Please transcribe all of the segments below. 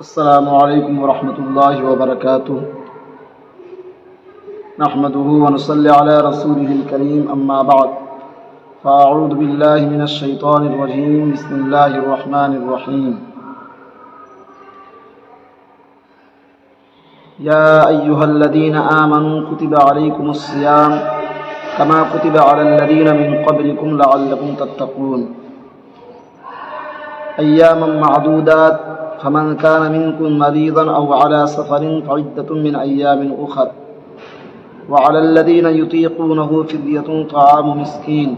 السلام عليكم ورحمة الله وبركاته. نحمده ونصلي على رسوله الكريم أما بعد. فأعوذ بالله من الشيطان الرجيم. بسم الله الرحمن الرحيم. يا أيها الذين آمنوا كتب عليكم الصيام كما كتب على الذين من قبلكم لعلكم تتقون. أياما معدودات فمن كان منكم مريضا أو على سفر فعدة من أيام أخر. وعلى الذين يطيقونه فدية طعام مسكين.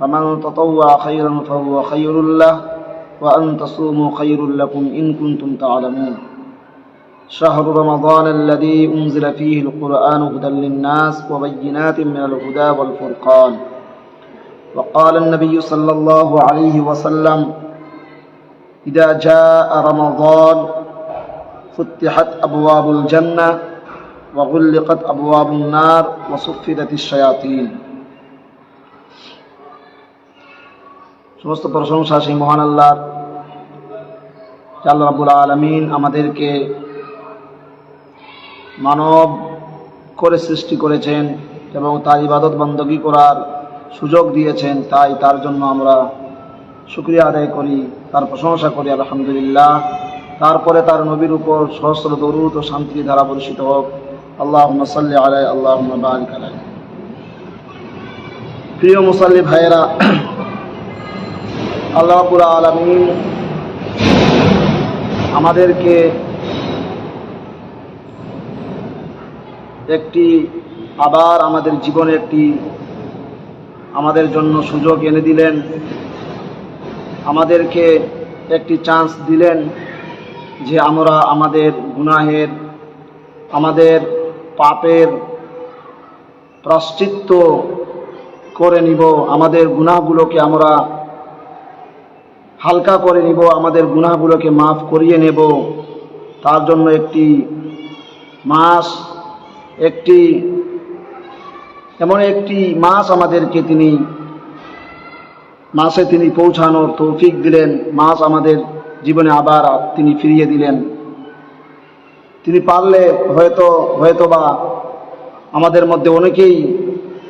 فمن تطوع خيرا فهو خير له وأن تصوموا خير لكم إن كنتم تعلمون. شهر رمضان الذي أنزل فيه القرآن هدى للناس وبينات من الهدى والفرقان. وقال النبي صلى الله عليه وسلم إذا جاء رمضان فتحت أبواب الجنة وغلقت أبواب النار وصفدت الشياطين সমস্ত প্রশংসা সেই মহান আল্লাহর যে আল্লাহ রাবুল আলমিন আমাদেরকে মানব করে সৃষ্টি করেছেন এবং তার ইবাদত বন্দগী করার সুযোগ দিয়েছেন তাই তার জন্য আমরা শুক্রিয়া আদায় করি, তার প্রশংসা করি, আলহামদুলিল্লাহ। তারপরে তার নবীর উপর সহস্র দরুদ ও শান্তি ধারা বর্ষিত হোক। আল্লাহ সাল্লি আলাই আল্লাহ আলাই। প্রিয় মুসাল্লি ভাইয়েরা, আল্লাহ পুরা আলমিন আমাদেরকে একটি আবার আমাদের জীবনে একটি আমাদের জন্য সুযোগ এনে দিলেন। আমাদেরকে একটি চান্স দিলেন যে আমরা আমাদের গুনাহের, আমাদের পাপের প্রাশ্চিত্য করে নিব, আমাদের গুনাহগুলোকে আমরা হালকা করে নিব, আমাদের গুনাহগুলোকে মাফ করিয়ে নেব। তার জন্য একটি মাস, একটি, এমন একটি মাস আমাদেরকে তিনি মাসে তিনি পৌঁছানোর তৌফিক দিলেন, মাস আমাদের জীবনে আবার তিনি ফিরিয়ে দিলেন। তিনি পারলে হয়তো হয়তো বা আমাদের মধ্যে অনেকেই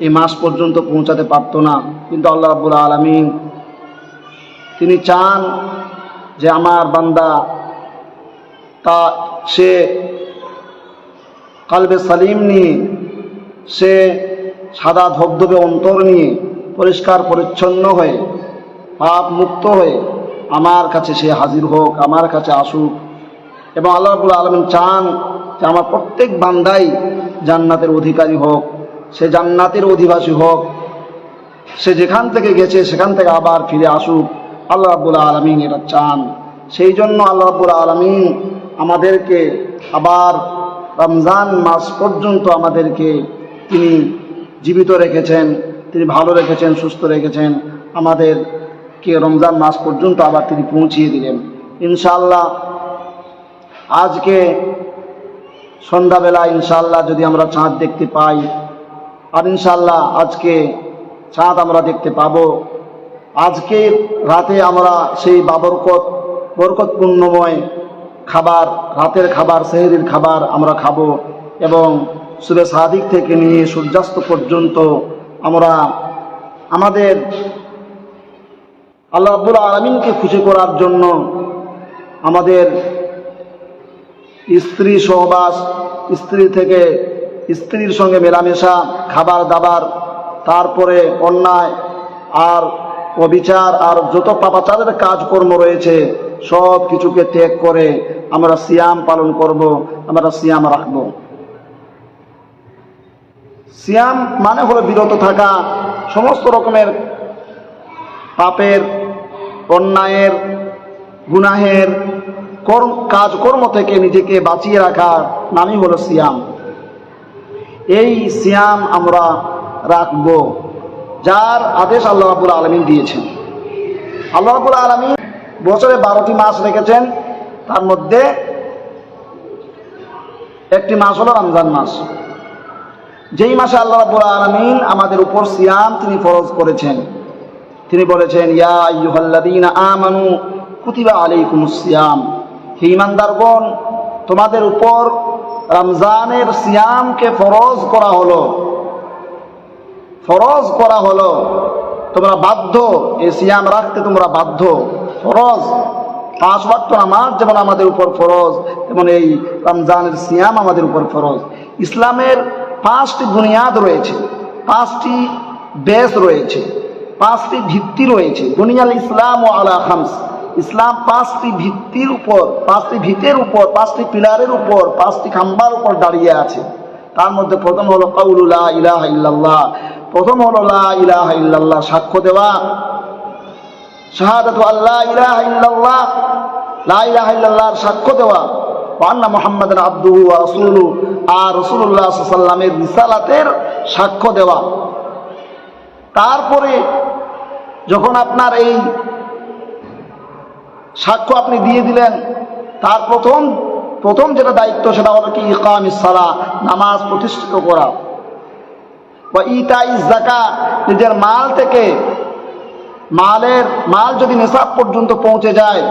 এই মাস পর্যন্ত পৌঁছাতে পারত না, কিন্তু আল্লাহ রাবুল আলমিন তিনি চান যে আমার বান্দা তা, সে কালবে সালিম নিয়ে, সে সাদা ধবধবে অন্তর নিয়ে পরিষ্কার, পরিচ্ছন্ন হয়ে, পাপ মুক্ত হয়ে আমার কাছে সে হাজির হোক, আমার কাছে আসুক। এবং আল্লাহ রাবুল আলমিন চান যে আমার প্রত্যেক বান্দাই জান্নাতের অধিকারী হোক, সে জান্নাতের অধিবাসী হোক। সে যেখান থেকে গেছে, সেখান থেকে আবার ফিরে আসুক। আল্লাহ রাবুল আলমিন এটা চান। সেই জন্য আল্লাহ রাবুল আলমিন আমাদেরকে আবার রমজান মাস পর্যন্ত আমাদেরকে তিনি জীবিত রেখেছেন। তিনি ভালো রেখেছেন, সুস্থ রেখেছেন। আমাদের কে রমজান মাস পর্যন্ত আবার তিনি পৌঁছিয়ে দিলেন। ইনশাল্লাহ আজকে সন্ধ্যাবেলা ইনশাল্লাহ যদি আমরা চাঁদ দেখতে পাই, আর ইনশাল্লাহ আজকে চাঁদ আমরা দেখতে পাবো। আজকে রাতে আমরা সেই বাবরকত, বরকতপূর্ণময় খাবার, রাতের খাবার, সেহেরির খাবার আমরা খাব এবং সুবে সাদিক থেকে নিয়ে সূর্যাস্ত পর্যন্ত আমরা আমাদের আল্লাহ আব্বুল আলমিনকে খুশি করার জন্য আমাদের স্ত্রী সহবাস, স্ত্রী থেকে স্ত্রীর সঙ্গে মেলামেশা, খাবার দাবার, তারপরে অন্যায় আর অবিচার আর যত পাপাচারের কাজকর্ম রয়েছে সব কিছুকে ত্যাগ করে আমরা সিয়াম পালন করব, আমরা সিয়াম রাখব। সিয়াম মানে হলো বিরত থাকা, সমস্ত রকমের পাপের, অন্যায়ের, গুনাহের কর্ম কাজকর্ম থেকে নিজেকে বাঁচিয়ে রাখার নামই হলো সিয়াম। এই সিয়াম আমরা রাখব, যার আদেশ আল্লাহ রাবুল আলমিন দিয়েছেন। আল্লাহ রাবুল আলমিন বছরে বারোটি মাস রেখেছেন, তার মধ্যে একটি মাস হলো রমজান মাস। যেই মাসে আল্লাহ রাবুল আলমিন আমাদের উপর সিয়াম তিনি ফরজ করেছেন, তিনি বলেছেন, ইয়া আমানু কুতিবা আলাইকুমুস সিয়াম। হে ইমানদারগণ তোমাদের উপর রমজানের সিয়ামকে ফরজ করা হলো। ফরজ করা হলো। তোমরা বাধ্য, এই সিয়াম রাখতে তোমরা বাধ্য। ফরজ। পাঁচ ওয়াক্ত নামাজ যেমন আমাদের উপর ফরজ, তেমন এই রমজানের সিয়াম আমাদের উপর ফরজ। ইসলামের পাঁচটি বুনিয়াদ রয়েছে, পাঁচটি বেস রয়েছে, পাঁচটি ভিত্তি রয়েছে। বুনিয়াল ইসলাম ও আলা খামস। ইসলাম পাঁচটি ভিত্তির উপর, পাঁচটি ভিতের উপর, পাঁচটি পিলারের উপর, পাঁচটি খাম্বার উপর দাঁড়িয়ে আছে। তার মধ্যে প্রথম হলো কাউলুল্লাহ ইলাহ ইল্লাল্লাহ। প্রথম হলো লা ইলাহা ইল্লাল্লাহ, সাক্ষ্য দেওয়া। শাহাদাতু আল্লাহ ইলাহা ইল্লাল্লাহ, লা ইলাহা ইল্লাল্লাহর সাক্ষ্য দেওয়া। ওয়ান্না মোহাম্মদ আবদুহু রাসূলুহু। আর সাল্লাল্লাহু সাল্লামের রিসালাতের সাক্ষ্য দেওয়া। তারপরে যখন আপনার এই সাক্ষ্য আপনি দিয়ে দিলেন, তার প্রথম প্রথম যেটা দায়িত্ব সেটা হলো কি? ইকাম সালা নামাজ প্রতিষ্ঠিত করা। বা ইতা জাকা নিজের মাল থেকে মালের, মাল যদি নেশাব পর্যন্ত পৌঁছে যায়,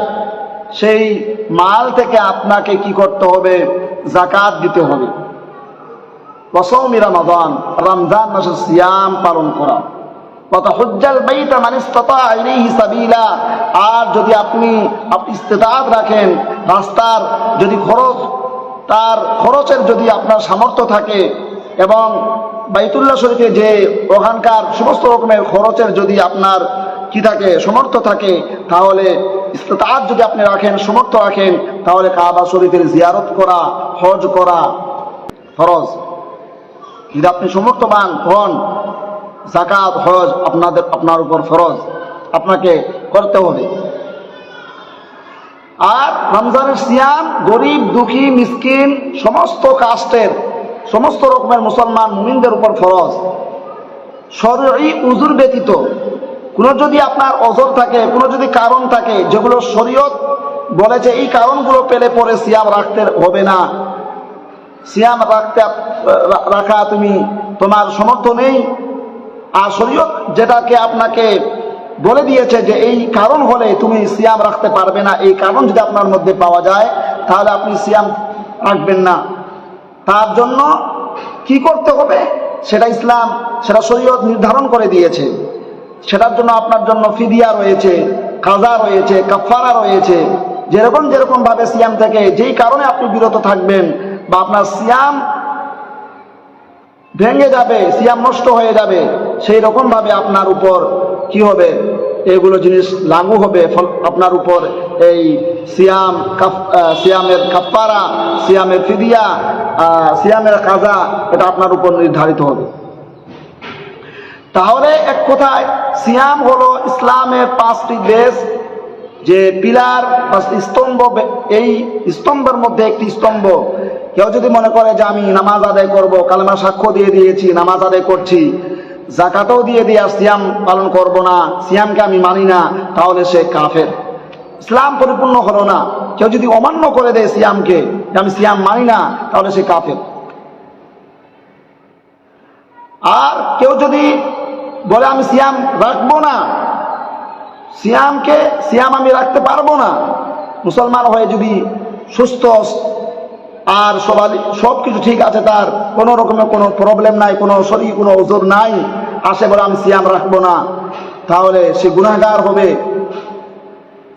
সেই মাল থেকে আপনাকে কি করতে হবে? জাকাত দিতে হবে। রসৌমি রমাদান, রমজান মাসের সিয়াম পালন করা। কত হজ্জাল বাইতা ইলাইহি সাবিলা, আর যদি আপনি আপনি ইস্তেতাত রাখেন, রাস্তার যদি খরচ, তার খরচের যদি আপনার সামর্থ্য থাকে, এবং বাইতুল্লাহ শরীফে যে ওখানকার সমস্ত রকমের খরচের যদি আপনার কি থাকে, সমর্থ থাকে, তাহলে ইস্তেতাত যদি আপনি রাখেন, সমর্থ রাখেন, তাহলে কাবা শরীফের জিয়ারত করা, হজ করা ফরজ। যদি আপনি সমর্থবান হন জাকাত হজ আপনাদের, আপনার উপর ফরজ। আপনাকে করতে হবে। আর রমজানের সিয়াম গরিব, দুঃখী, মিসকিন, সমস্ত কাস্টের, সমস্ত রকমের মুসলমান মুমিনদের উপর ফরজ। শরীর উজুর ব্যতীত। কোনো যদি আপনার অজর থাকে, কোনো যদি কারণ থাকে, যেগুলো শরীয়ত বলেছে, এই কারণগুলো পেলে পরে সিয়াম রাখতে হবে না। সিয়াম রাখতে, রাখা তুমি তোমার সমর্থ নেই। আর শরীয়ত যেটাকে আপনাকে বলে দিয়েছে যে এই কারণ হলে তুমি সিয়াম রাখতে পারবে না, এই কারণ যদি আপনার মধ্যে পাওয়া যায়, তাহলে আপনি সিয়াম রাখবেন না। তার জন্য কি করতে হবে? সেটা ইসলাম, সেটা শরীয়ত নির্ধারণ করে দিয়েছে। সেটার জন্য আপনার জন্য ফিদিয়া রয়েছে, কাজা রয়েছে কাফারা রয়েছে। যেরকম যেরকম ভাবে সিয়াম থেকে যেই কারণে আপনি বিরত থাকবেন বা আপনার সিয়াম ভেঙে যাবে, সিয়াম নষ্ট হয়ে যাবে, সেই রকম ভাবে আপনার উপর কি হবে? এগুলো জিনিস লাগু হবে আপনার উপর এই সিয়াম সিয়ামের কাপ্পারা, সিয়ামের ফিদিয়া সিয়ামের কাজা এটা আপনার উপর নির্ধারিত হবে। তাহলে এক কথায়, সিয়াম হলো ইসলামের পাঁচটি দেশ যে পিলার বা স্তম্ভ এই স্তম্ভের মধ্যে একটি স্তম্ভ। কেউ যদি মনে করে যে আমি নামাজ আদায় করব কালেমা সাক্ষ্য দিয়ে দিয়েছি, নামাজ আদায় করছি, জাকাতও দিয়ে দিয়ে সিয়াম পালন করব না, সিয়ামকে আমি মানি না, তাহলে সে কাফের। ইসলাম পরিপূর্ণ হলো না। কেউ যদি অমান্য করে দেয় সিয়ামকে আমি সিয়াম মানি না, তাহলে সে কাফের। আর কেউ যদি বলে আমি সিয়াম রাখব না সিয়ামকে সিয়াম আমি রাখতে পারব না। মুসলমান হয়ে যদি সুস্থ আর সবাই সব কিছু ঠিক আছে, তার কোনো রকমের কোনো প্রবলেম নাই, কোনো শরীর, কোনো ওজোর নাই, আসে বলে আমি সিয়াম রাখব না। তাহলে সে গুণাগার হবে।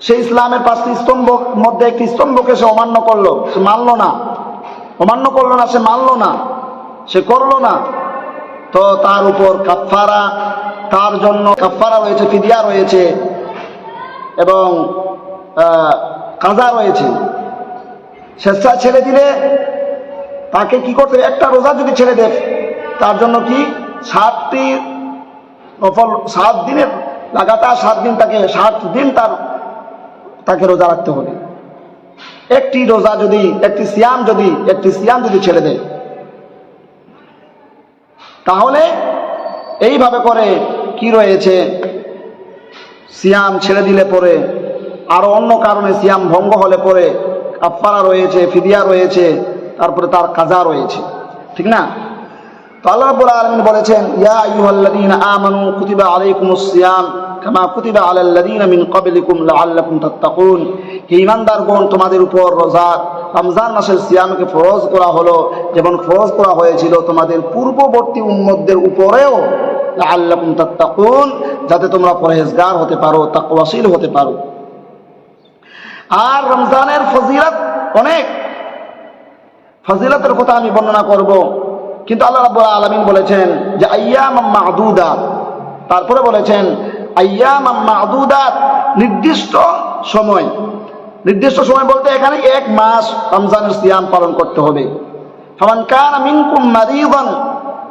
সে ইসলামের পাঁচটি স্তম্ভ মধ্যে একটি স্তম্ভকে সে অমান্য করল, সে মানলো না। অমান্য করল না, সে মানলো না। সে করল না। তো তার উপর কাফারা তার জন্য কাফারা রয়েছে, ফিদিয়া রয়েছে। এবং কাজা রয়েছে স্বেচ্ছা ছেড়ে দিলে তাকে কি করতে একটা রোজা যদি ছেড়ে দেয়, তার জন্য কি সাতটি নফল, সাত দিনের, লাগাতার সাত দিন তাকে, সাত দিন তার, তাকে রোজা রাখতে হবে। একটি রোজা যদি, একটি সিয়াম যদি, একটি সিয়াম যদি ছেড়ে দেয়, তাহলে এইভাবে করে কি রয়েছে? সিয়াম ছেড়ে দিলে পরে আরও অন্য কারণে সিয়াম ভঙ্গ হলে পরে কাপ্পারা রয়েছে, ফিদিয়া রয়েছে, তারপরে তার কাজা রয়েছে। ঠিক না? তো আল্লাহ আলমিন বলেছেন, ইয়া আইয়ুহাল্লাযীনা আমানু কুতিবা আলাইকুমুস সিয়াম। কামা কুতিবা আলাল লাযীনা মিন ক্বাবলিকুম লাআল্লাকুম তাত্তাকুন। হে ঈমানদারগণ, তোমাদের উপর রোজা রমজান মাসের সিয়ামকে ফরজ করা হলো। যেমন ফরজ করা হয়েছিল তোমাদের পূর্ববর্তী উম্মতদের উপরেও। লাআল্লাকুম তাত্তাকুন, যাতে তোমরা পরহেজগার হতে পারো, তাকওয়াশীল হতে পারো। আর রমজানের ফজিলত অনেক। ফজিলতের কথা আমি বর্ণনা করব। কিন্তু আল্লাহ রাব্বুল আলামিন বলেছেন যে আইয়াম মাহদুদাত তারপরে বলেছেন মাহদুদাত নির্দিষ্ট সময়। নির্দিষ্ট সময় বলতে এখানে এক মাস রমজানের সিয়াম পালন করতে হবে।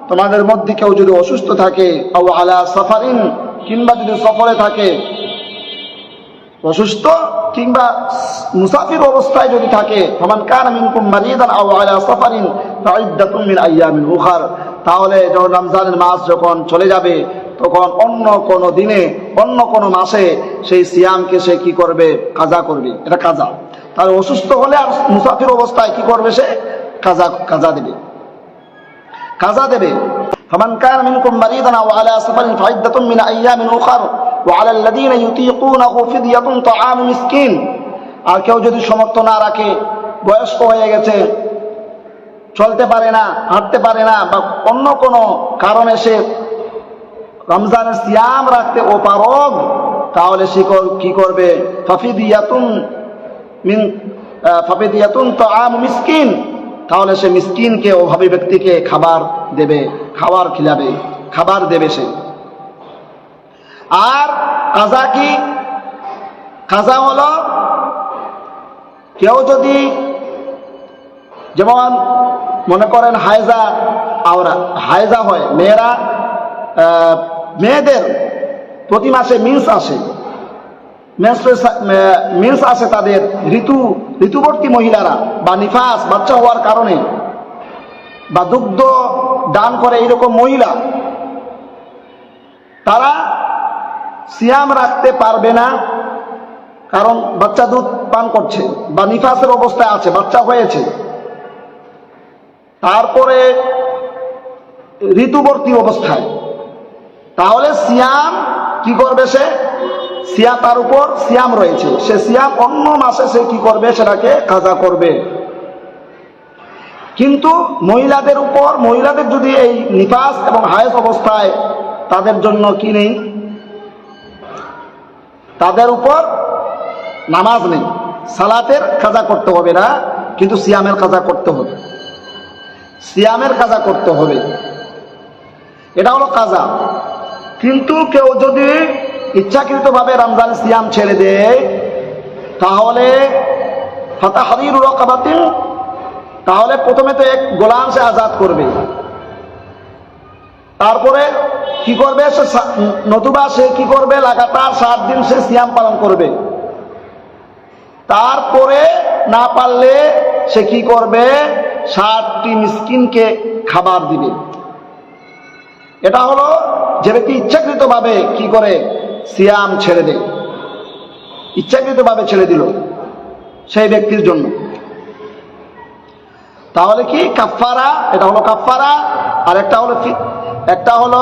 তোমাদের মধ্যে কেউ যদি অসুস্থ থাকে আলা সাফারিন, কিংবা যদি সফরে থাকে, অসুস্থ কিংবা মুসাফির অবস্থায় যদি থাকে মিনকুম আলা সাফারিন তাহলে যখন রমজানের মাস যখন চলে যাবে তখন অন্য কোন দিনে অন্য কোন মাসে সেই সিয়ামকে সে কি করবে কাজা করবে এটা কাজা তাহলে অসুস্থ হলে আর মুসাফির অবস্থায় কি করবে সে কাজা কাজা দেবে কাজা দেবে فمن كان منكم مريضا او على سفر فعدة من ايام اخر وعلى الذين يطيقونه فدية طعام مسكين আর কেউ যদি সমর্থ না রাখে বয়স্ক হয়ে গেছে চলতে পারে না হাঁটতে পারে না বা অন্য কোনো কারণে সে রমজানের সিয়াম রাখতে অপারগ তাহলে সে কি করবে? ফাফিদিয়াতুন মিন ফাফিদিয়াতুন তো আম মিসকিন, তাহলে সে মিসকিনকে, অভাবী ব্যক্তিকে খাবার দেবে, খাবার খিলাবে, খাবার দেবে সে। আর কাজা কি? কাজা হলো, কেউ যদি যেমন মনে করেন হায়জা আওরা হায়জা হয়, মেয়েরা মেয়েদের প্রতি মাসে মিন্স আসে। মিন্স আসে তাদের ঋতু, ঋতুবর্তী মহিলারা বা নিফাস বাচ্চা হওয়ার কারণে বা দুগ্ধ দান করে এইরকম মহিলা। তারা সিয়াম রাখতে পারবে না, কারণ বাচ্চা দুধ পান করছে বা নিফাসের অবস্থায় আছে, বাচ্চা হয়েছে। তারপরে ঋতুবর্তী অবস্থায় তাহলে সিয়াম কি করবে সে? সিয়া তার উপর সিয়াম রয়েছে। সে সিয়াম অন্য মাসে সে কি করবে? সেটাকে কাজা করবে। কিন্তু মহিলাদের উপর, মহিলাদের যদি এই নিপাস এবং হায়েস অবস্থায় তাদের জন্য কি নেই? তাদের উপর নামাজ নেই। সালাতের কাজা করতে হবে না, কিন্তু সিয়ামের কাজা করতে হবে। সিয়ামের কাজা করতে হবে। এটা হলো কাজা। কিন্তু কেউ যদি ইচ্ছাকৃতভাবে রমজান সিয়াম ছেড়ে দেয়, তাহলে ফাতাহারির রকাবাতিন, তাহলে প্রথমে তো এক গোলাম সে আজাদ করবে। তারপরে কি করবে? সে নতুবা সে কি করবে? লাগাতার সাত দিন সে সিয়াম পালন করবে। তারপরে না পারলে সে কি করবে? ষাটটি মিসকিনকে খাবার দিবে। এটা হলো যে ব্যক্তি ইচ্ছাকৃতভাবে কি করে সিয়াম ছেড়ে দেয়। ইচ্ছাকৃতভাবে ছেড়ে দিল সেই ব্যক্তির জন্য। তাহলে কি? কাফারা এটা হলো কাফারা আর একটা হলো একটা হলো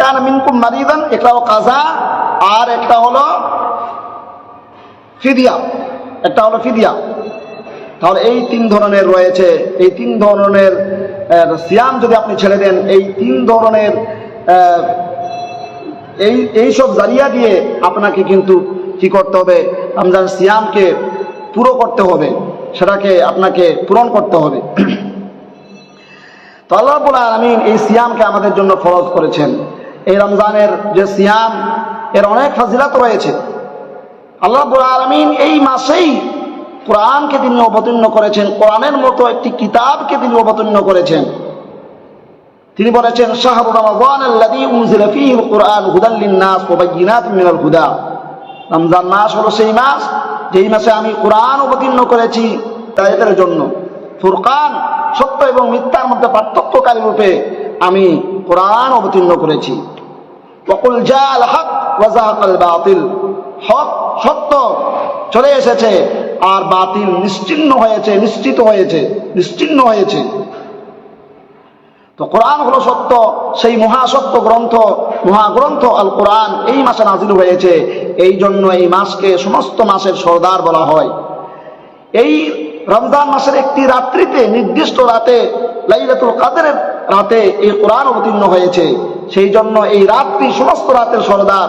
কান মিনকুম মারিদান একটা হলো কাজা, আর একটা হলো ফিদিয়া, একটা হলো ফিদিয়া। তাহলে এই তিন ধরনের রয়েছে। এই তিন ধরনের সিয়াম যদি আপনি ছেড়ে দেন, এই তিন ধরনের এই এই সব জারিয়া দিয়ে আপনাকে কিন্তু কি করতে হবে? রমজান সিয়ামকে পুরো করতে হবে। সেটাকে আপনাকে পূরণ করতে হবে। তো আল্লাহ রাব্বুল আলামিন এই সিয়ামকে আমাদের জন্য ফরজ করেছেন। এই রমজানের যে সিয়াম, এর অনেক ফাজিলাত রয়েছে। আল্লাহ রাব্বুল আলামিন এই মাসেই কোরআনকে তিনি অবতীর্ণ করেছেন, কোরআনের মতো একটি কিতাবকে তিনি অবতীর্ণ করেছেন। তিনি বলেছেন, শাহরু রমাদান আল্লাযী উনজিলা ফীহিল কুরআন হুদাল হুদা। রমজান মাস হলো সেই মাস, যেই মাসে আমি কোরআন অবতীর্ণ করেছি তাদের জন্য। ফুরকান, সত্য এবং মিথ্যার মধ্যে পার্থক্যকারী রূপে আমি কোরআন অবতীর্ণ করেছি। ওয়াকুল জাল হক ওয়াজাহাকাল বাতিল হক সত্য, চলে এসেছে। আর বাতিল নিশ্চিন্ন হয়েছে, নিশ্চিত হয়েছে, নিশ্চিন্ন হয়েছে। তো কোরআন হলো সত্য, সেই মহাসত্য গ্রন্থ, মহাগ্রন্থ আল কোরআন এই মাসে নাজিল হয়েছে। এই জন্য এই মাসকে সমস্ত মাসের সর্দার বলা হয়। এই রমজান মাসের একটি রাত্রিতে, নির্দিষ্ট রাতে, লাইলাতুল কাদেরের রাতে এই কোরআন অবতীর্ণ হয়েছে। সেই জন্য এই রাত্রি সমস্ত রাতের সর্দার।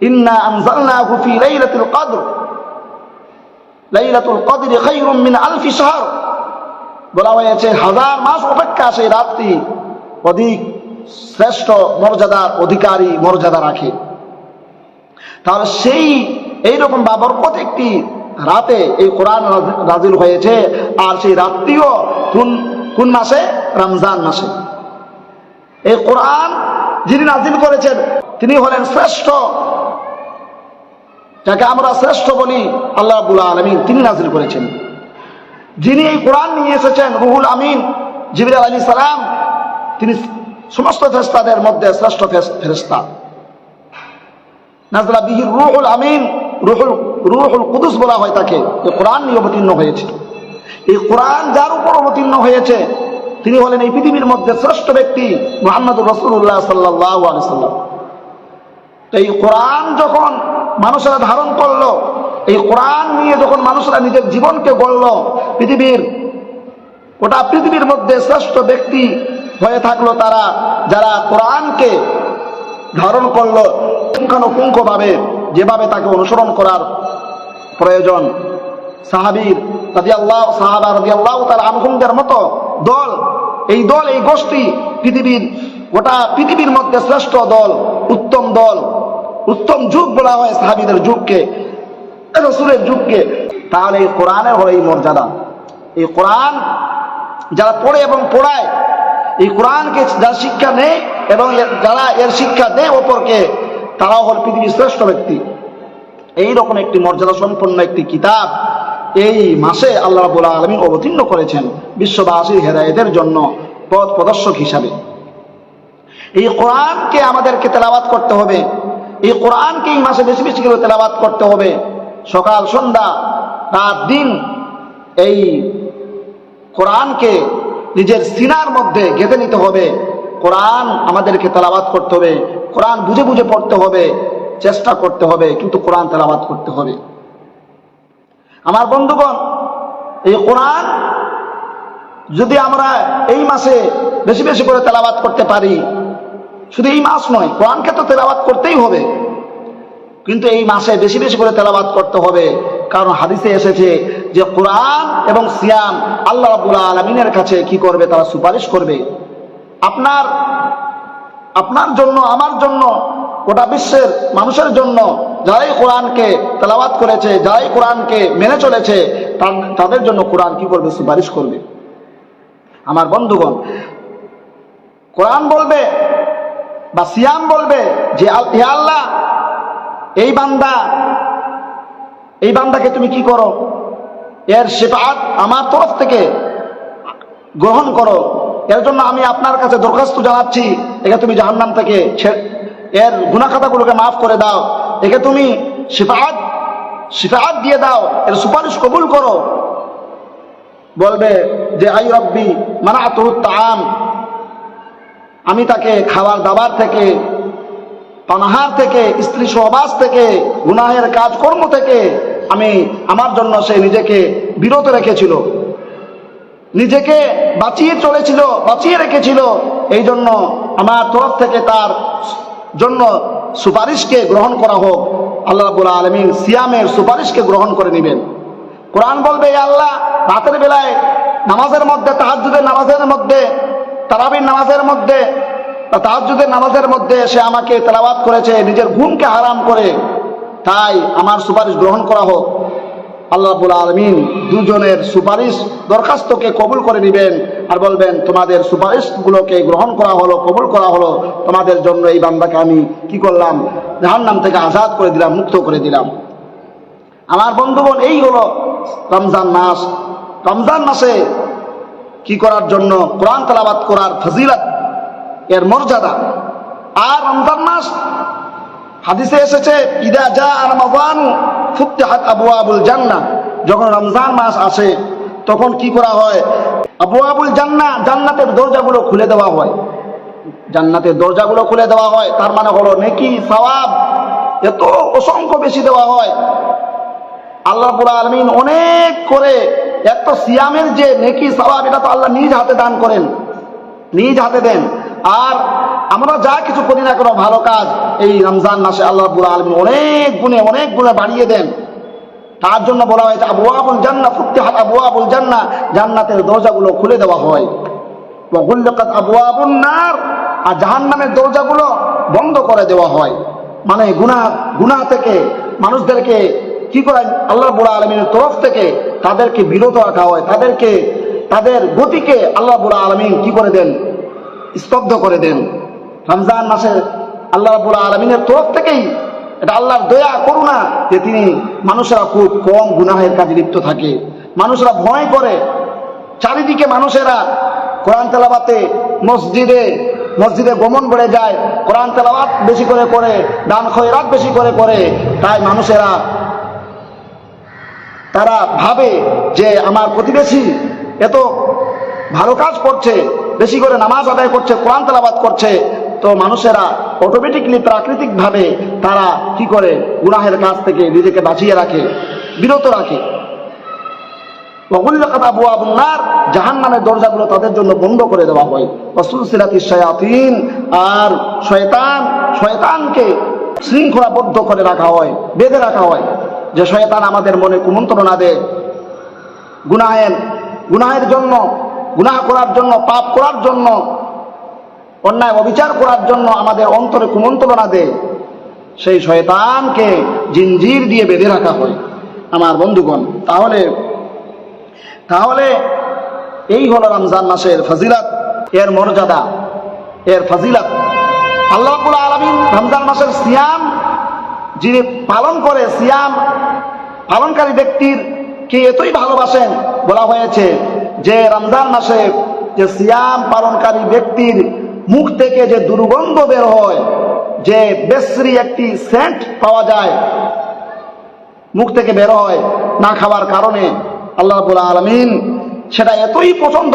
ইন্না আনজালনাহু ফি লাইলাতুল কদর। লাইলাতুল কদরি খায়রুম মিন আলফি শাহর। বলা হয়েছে, হাজার মাস অপেক্ষা সেই রাত্রি অধিক শ্রেষ্ঠ মর্যাদার অধিকারী মর্যাদা রাখে। তাহলে সেই, এইরকম বাবরকত একটি রাতে এই কোরআন রাজিল হয়েছে, আর সেই রাত্রিও কোন কোন মাসে? রমজান মাসে। এই কোরআন যিনি নাজিল করেছেন, তিনি হলেন শ্রেষ্ঠ যাকে আমরা শ্রেষ্ঠ বলি আল্লাহ আবুল আলমিন, তিনি নাজিল করেছেন। যিনি এই কোরআন নিয়ে এসেছেন, রুহুল আমিন জিবির আলী সালাম, তিনি সমস্ত ফেস্তাদের মধ্যে শ্রেষ্ঠ ফেরেস্তা নাজরা বিহির রুহুল আমিন, রুহুল রুহুল কুদুস বলা হয় তাকে এই কোরআন নিয়ে অবতীর্ণ হয়েছে। এই কোরআন যার উপর অবতীর্ণ হয়েছে, তিনি হলেন এই পৃথিবীর মধ্যে শ্রেষ্ঠ ব্যক্তি মোহাম্মদ রসুল্লাহ সাল্লাহ আলি সাল্লাম। এই কোরআন যখন মানুষেরা ধারণ করল, এই কোরআন নিয়ে যখন মানুষরা নিজের জীবনকে গড়ল, পৃথিবীর ওটা পৃথিবীর মধ্যে শ্রেষ্ঠ ব্যক্তি হয়ে থাকল তারা, যারা কোরআনকে ধারণ করল পুঙ্খানুপুঙ্খভাবে, যেভাবে তাকে অনুসরণ করার প্রয়োজন। সাহাবির রাজি আল্লাহ সাহাবা রাজি আল্লাহ তার আনহুমদের মতো দল, এই দল, এই গোষ্ঠী পৃথিবীর গোটা পৃথিবীর মধ্যে শ্রেষ্ঠ দল, উত্তম দল। উত্তম যুগ বলা হয় সাহাবিদের যুগকে, রসুলের যুগকে। তাহলে এই কোরআনের হলো এই মর্যাদা। এই কোরআন যারা পড়ে এবং পড়ায়, এই কোরআনকে যারা শিক্ষা নেয় এবং যারা এর শিক্ষা দেয় অপরকে, তারাও হল পৃথিবীর শ্রেষ্ঠ ব্যক্তি। এই রকম একটি মর্যাদা সম্পন্ন একটি কিতাব এই মাসে আল্লাহ রাবুল আলমিন অবতীর্ণ করেছেন বিশ্ববাসীর হেদায়েতের জন্য পথ প্রদর্শক হিসাবে। এই কোরআনকে আমাদেরকে তেলাবাত করতে হবে। এই কোরআনকে এই মাসে বেশি বেশি করে তেলাবাত করতে হবে। সকাল, সন্ধ্যা, রাত, দিন এই কোরআনকে নিজের সিনার মধ্যে গেঁথে নিতে হবে। কোরআন আমাদেরকে তেলাবাত করতে হবে। কোরআন বুঝে বুঝে পড়তে হবে, চেষ্টা করতে হবে, কিন্তু কোরআন তেলাবাত করতে হবে। আমার বন্ধুগণ, এই কোরআন যদি আমরা এই মাসে বেশি বেশি করে তেলাবাত করতে পারি শুধু এই মাস নয়, কোরআনকে তো তেলাবাত করতেই হবে। কিন্তু এই মাসে বেশি বেশি করে তেলাবাত করতে হবে, কারণ হাদিসে এসেছে যে কোরআন এবং সিয়াম আল্লাহ রাবুল আলমিনের কাছে কি করবে, তারা সুপারিশ করবে। আপনার আপনার জন্য, আমার জন্য, গোটা বিশ্বের মানুষের জন্য যারাই কোরআনকে তেলাওয়াত করেছে, যারাই কোরআনকে মেনে চলেছে তাদের জন্য কোরআন কি করবে, সুপারিশ করবে। আমার বন্ধুগণ, কোরআন বলবে বা সিয়াম বলবে যে আল্লাহ, এই বান্দা, এই বান্দাকে তুমি কি করো? এর শেফাত আমার তরফ থেকে গ্রহণ করো। এর জন্য আমি আপনার কাছে দরখাস্ত জানাচ্ছি। একে তুমি জাহান্নাম থেকে এর গুণাখাতাগুলোকে মাফ করে দাও। একে তুমি শিফাত শিফাত দিয়ে দাও। এর সুপারিশ কবুল করো। বলবে যে, আই রব্বি মানা তাম আমি তাকে খাবার দাবার থেকে, পানাহার থেকে, স্ত্রী সহবাস থেকে, গুনাহের কাজকর্ম থেকে আমি আমার জন্য সে নিজেকে বিরত রেখেছিল। নিজেকে বাঁচিয়ে চলেছিল, বাঁচিয়ে রেখেছিল। এই জন্য আমার তরফ থেকে তার জন্য সুপারিশকে গ্রহণ করা হোক। আল্লাহ রাবুল আলমিন সিয়ামের সুপারিশকে গ্রহণ করে নেবেন। কোরআন বলবে "এ আল্লাহ, রাতের বেলায় নামাজের মধ্যে তাহাজুদের নামাজের মধ্যে তারাবির নামাজের মধ্যে তাহাজুদের নামাজের মধ্যে সে আমাকে তেলাবাত করেছে, নিজের ঘুমকে হারাম করে। তাই আমার সুপারিশ গ্রহণ করা হোক। আল্লাহ আলমিন দুজনের সুপারিশ দরখাস্তকে কবুল করে নেবেন আর বলবেন, তোমাদের সুপারিশগুলোকে গ্রহণ করা হলো, কবুল করা হলো। তোমাদের জন্য এই বান্দাকে আমি কি করলাম? জাহান্নাম থেকে আজাদ করে দিলাম, মুক্ত করে দিলাম। আমার বন্ধুগণ, এই হলো রমজান মাস। রমজান মাসে কি করার জন্য কোরআন তালাবাদ করার ফজিলত, এর মর্যাদা? আর রমজান মাস, হাদিসে এসেছে, ইদা যা রমাজান আবু আবুল জান্নাহ যখন রমজান মাস আসে, তখন কি করা হয়? আবু আবুল জান্না, জান্নাতের দরজাগুলো খুলে দেওয়া হয়। জান্নাতের দরজাগুলো খুলে দেওয়া হয়, তার মানে হলো নেকি, সওয়াব, এত অসংখ্য বেশি দেওয়া হয়। আল্লাহ আলমিন অনেক করে এক তো সিয়ামের যে নেকি সওয়াব এটা তো আল্লাহ নিজ হাতে দান করেন। নিজ হাতে দেন। আর আমরা যা কিছু করি না কোনো, ভালো কাজ। এই রমজান মাসে আল্লাহ রাব্বুল আলমিন অনেক গুণে অনেক গুণে বাড়িয়ে দেন। তার জন্য বলা হয়েছে আবু আবুল জান্না ফুক্তিহাত আবু আবুল জান্না জান্নাতের দরজাগুলো খুলে দেওয়া হয়। ওয়াগুল্লাকাত আবু আবুন নার। আর জাহান্নামের দরজাগুলো বন্ধ করে দেওয়া হয়। মানে গুনাহ গুনাহ থেকে মানুষদেরকে কি করে আল্লাহ বুড়া আলমীর তরফ থেকে তাদেরকে বিরত রাখা হয়। তাদেরকে, তাদের গতিকে আল্লাহ বুড়া আলমিন কি করে দেন? স্তব্ধ করে দেন। রমজান মাসে আল্লাহ বুড়া আলমিনের তরফ থেকেই এটা আল্লাহর দয়া, করুণা যে তিনি মানুষেরা খুব কম গুনাহের কাজে লিপ্ত থাকে। মানুষরা ভয় করে। চারিদিকে মানুষেরা কোরআন তেলাবাতে মসজিদে মসজিদে গমন বেড়ে যায়, কোরআন তেলাবাত বেশি করে করে, দান খয়রাত বেশি করে করে, তাই মানুষেরা তারা ভাবে যে আমার প্রতিবেশী এত ভালো কাজ করছে, বেশি করে নামাজ আদায় করছে, কোরআন তেলাবাদ করছে, তো মানুষেরা অটোমেটিকলি প্রাকৃতিকভাবে তারা কি করে? গুনাহের কাছ থেকে নিজেকে বাঁচিয়ে রাখে, বিরত রাখে। জাহান নামের দরজাগুলো তাদের জন্য বন্ধ করে দেওয়া হয়। শয়াতিন, আর শয়তান, শয়তানকে শৃঙ্খলাবদ্ধ করে রাখা হয়, বেঁধে রাখা হয়। যে শয়তান আমাদের মনে কুমন্ত্রণা দেয় গুনাহের গুনাহের জন্য, গুনাহ করার জন্য, পাপ করার জন্য, অন্যায় অবিচার করার জন্য আমাদের অন্তরে কুমন্ত্রণা দেয় সেই শয়তানকে জিঞ্জির দিয়ে বেঁধে রাখা হয়। আমার বন্ধুগণ, তাহলে তাহলে এই হলো রমজান মাসের ফজিলত, এর মর্যাদা, এর ফজিলত। আল্লাহ আলমিন রমজান মাসের সিয়াম যিনি পালন করে সিয়াম, পালনকারী ব্যক্তির কে এতই ভালোবাসেন, বলা হয়েছে যে রমজান মাসে যে সিয়াম পালনকারী ব্যক্তির মুখ থেকে যে দুর্গন্ধ বের হয়, যে বেশ্রী একটি সেন্ট পাওয়া যায়, মুখ থেকে বের হয় না খাওয়ার কারণে, আল্লাহ রাব্বুল আলামিন সেটা এতই পছন্দ,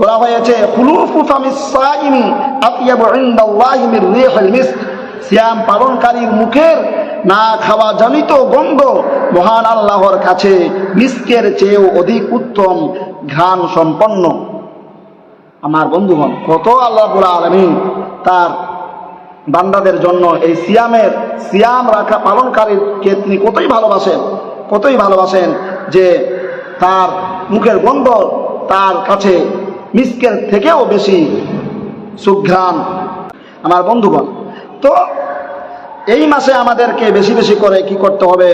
বলা হয়েছে খুলুফু ফামিস সাইমি আতিয়াবু ইনদাল্লাহি মির রিহিল সিয়াম পালনকারীর মুখের না খাওয়া জনিত গন্ধ মহান আল্লাহর কাছে মিস্কের চেয়েও অধিক উত্তম ঘ্রাণ সম্পন্ন আমার বন্ধুগণ, কত আল্লাহ আলামিন তার বান্দাদের জন্য এই সিয়ামের, সিয়াম রাখা পালনকারীকে তিনি কতই ভালোবাসেন কতই ভালোবাসেন যে তার মুখের গন্ধ তার কাছে মিসকের থেকেও বেশি সুঘ্রাণ। আমার বন্ধুগণ তো এই মাসে আমাদেরকে বেশি বেশি করে কি করতে হবে?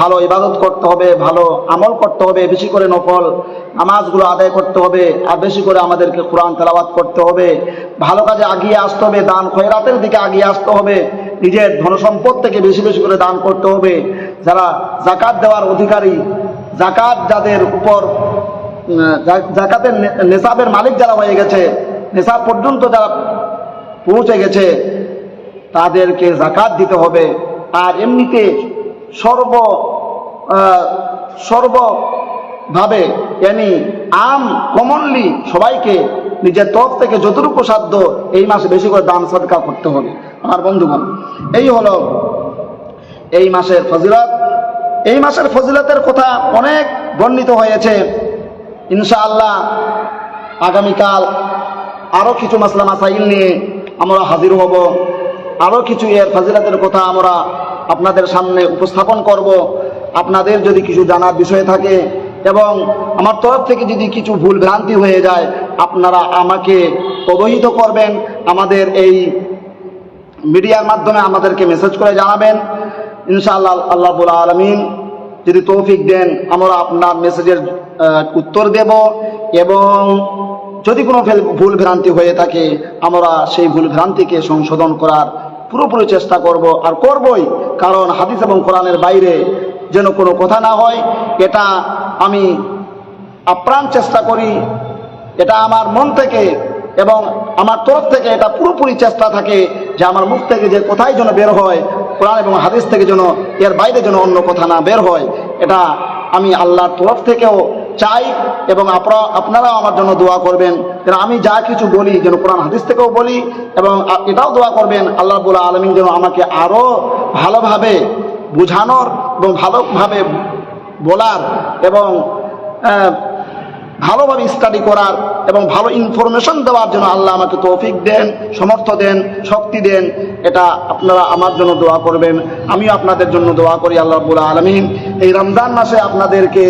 ভালো ইবাদত করতে হবে, ভালো আমল করতে হবে, বেশি করে নফল নামাজগুলো আদায় করতে হবে, আর বেশি করে আমাদেরকে কোরআন তেলাবাত করতে হবে। ভালো কাজে আগিয়ে আসতে হবে, দান খয়রাতের দিকে আগিয়ে আসতে হবে। নিজের ধনসম্পদ থেকে বেশি বেশি করে দান করতে হবে। যারা জাকাত দেওয়ার অধিকারী জাকাত যাদের উপর জাকাতের নেশাবের মালিক যারা হয়ে গেছে নেশাব পর্যন্ত যারা পৌঁছে গেছে তাদেরকে জাকাত দিতে হবে। আর এমনিতে সর্ব সর্বভাবে yani আম কমনলি সবাইকে নিজের তরফ থেকে যতটুকু সাধ্য এই মাসে বেশি করে দান, সদকা করতে হবে। আমার বন্ধুগণ, এই হলো এই মাসের ফজিলত। এই মাসের ফজিলতের কথা অনেক বর্ণিত হয়েছে। ইনশাআল্লাহ আগামীকাল আরও কিছু মাসলা মাসাইল নিয়ে আমরা হাজির হব। আরও কিছু এর ফাজিলাতের কথা আমরা আপনাদের সামনে উপস্থাপন করব। আপনাদের যদি কিছু জানার বিষয় থাকে এবং আমার তরফ থেকে যদি কিছু ভুল ভ্রান্তি হয়ে যায়, আপনারা আমাকে অবহিত করবেন। আমাদের এই মিডিয়ার মাধ্যমে আমাদেরকে মেসেজ করে জানাবেন। ইনশাআল্লাহ আল্লাহ আলমিন যদি তৌফিক দেন, আমরা আপনার মেসেজের উত্তর দেব এবং যদি কোনো ভুল ভ্রান্তি হয়ে থাকে, আমরা সেই ভুল ভ্রান্তিকে সংশোধন করার পুরোপুরি চেষ্টা করব আর করবই, কারণ হাদিস এবং কোরআনের বাইরে যেন কোনো কথা না হয়, এটা আমি আপ্রাণ চেষ্টা করি, এটা আমার মন থেকে এবং আমার তরফ থেকে এটা পুরোপুরি চেষ্টা থাকে যে আমার মুখ থেকে যে কোথায় যেন বের হয়, কোরআন এবং হাদিস থেকে যেন এর বাইরে যেন অন্য কথা না বের হয়। এটা আমি আল্লাহর তরফ থেকেও চাই এবং আপনারা আপনারাও আমার জন্য দোয়া করবেন। যেন আমি যা কিছু বলি, যেন কোরআন হাদিস থেকেও বলি এবং এটাও দোয়া করবেন, আল্লাহ রাব্বুল আলমিন যেন আমাকে আরও ভালোভাবে বোঝানোর এবং ভালোভাবে বলার এবং ভালোভাবে স্টাডি করার এবং ভালো ইনফরমেশন দেওয়ার জন্য আল্লাহ আমাকে তৌফিক দেন, সমর্থ দেন, শক্তি দেন। এটা আপনারা আমার জন্য দোয়া করবেন। আমিও আপনাদের জন্য দোয়া করি আল্লাহ রাব্বুল আলমিন। এই রমজান মাসে আপনাদেরকে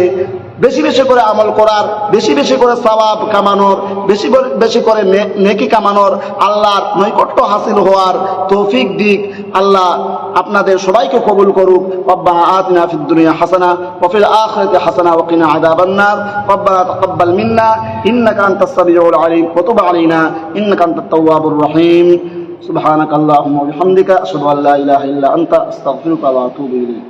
বেশি বেশি করে আমল করার বেশি বেশি করে সওয়াব কামানোর বেশি করে- বেশি করে নে- নেকি কামানোর আল্লাহর নৈকট্য হাসিল হওয়ার তৌফিক দিক আল্লাহ আপনাদের সবাইকে কবুল করুক রব্বানা আতিনা ফিদ দুনিয়া হাসানা ওয়া ফিল আখিরাতি হাসানা ওয়া কিনা আযাবান নার রব্বানা তাকাব্বাল মিন্না ইন্নাকা আনতাস সামিউল আলিম ওয়া তুব আলাইনা ইন্নাকা আনতাত তাওয়াবুর রহিম سبحانك اللهم وبحمدك أشهد أن لا إله إلا أنت أستغفرك وأتوب إليك